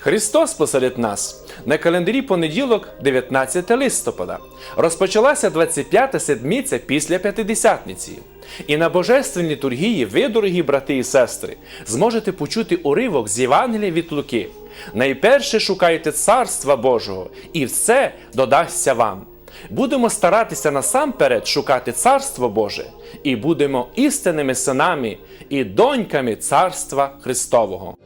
Христос посеред нас на календарі понеділок, 19 листопада. Розпочалася 25-та седмиця після П'ятидесятниці. І на божественній літургії ви, дорогі брати і сестри, зможете почути уривок з Євангелія від Луки. Найперше шукайте Царства Божого, і все додасться вам. Будемо старатися насамперед шукати Царство Боже, і будемо істинними синами і доньками Царства Христового.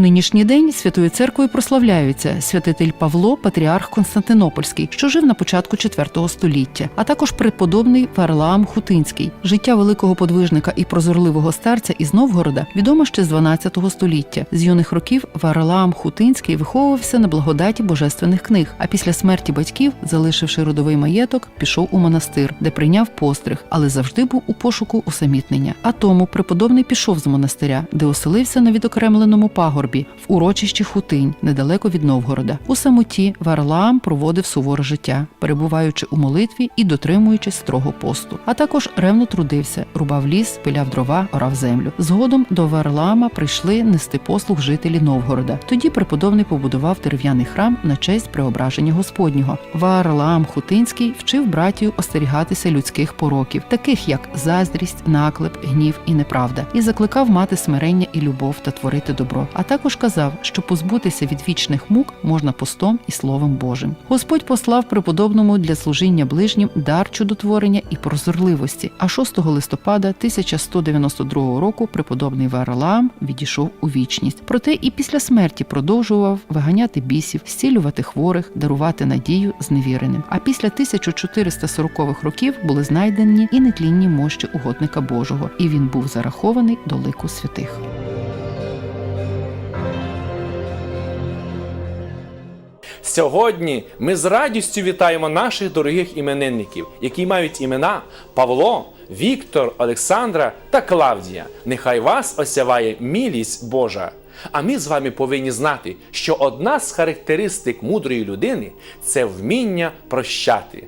Нинішній день Святою Церквою прославляються святитель Павло, патріарх Константинопольський, що жив на початку IV століття, а також преподобний Варлаам Хутинський. Життя великого подвижника і прозорливого старця із Новгорода відомо ще з 12 століття. З юних років Варлаам Хутинський виховувався на благодаті божественних книг. А після смерті батьків, залишивши родовий маєток, пішов у монастир, де прийняв постриг, але завжди був у пошуку усамітнення. А тому преподобний пішов з монастиря, де оселився на відокремленому пагорбі в урочищі Хутинь, недалеко від Новгорода. У самоті Варлаам проводив суворе життя, перебуваючи у молитві і дотримуючись строго посту. А також ревно трудився, рубав ліс, пиляв дрова, орав землю. Згодом до Варлаама прийшли нести послуг жителі Новгорода. Тоді преподобний побудував дерев'яний храм на честь преображення Господнього. Варлаам Хутинський вчив братію остерігатися людських пороків, таких як заздрість, наклеп, гнів і неправда, і закликав мати смирення і любов та творити добро. А також казав, що позбутися від вічних мук можна постом і словом Божим. Господь послав преподобному для служіння ближнім дар чудотворення і прозорливості. А 6 листопада 1192 року преподобний Варлаам відійшов у вічність. Проте і після смерті продовжував виганяти бісів, зцілювати хворих, дарувати надію зневіреним. А після 1440-х років були знайдені і нетлінні мощі угодника Божого, і він був зарахований до лику святих. Сьогодні ми з радістю вітаємо наших дорогих іменинників, які мають імена Павло, Віктор, Олександра та Клавдія. Нехай вас осяває мілість Божа. А ми з вами повинні знати, що одна з характеристик мудрої людини це вміння прощати.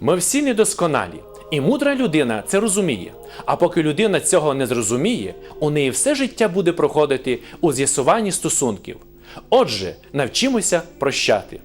Ми всі недосконалі, і мудра людина це розуміє. А поки людина цього не зрозуміє, у неї все життя буде проходити у з'ясуванні стосунків. Отже, навчимося прощати.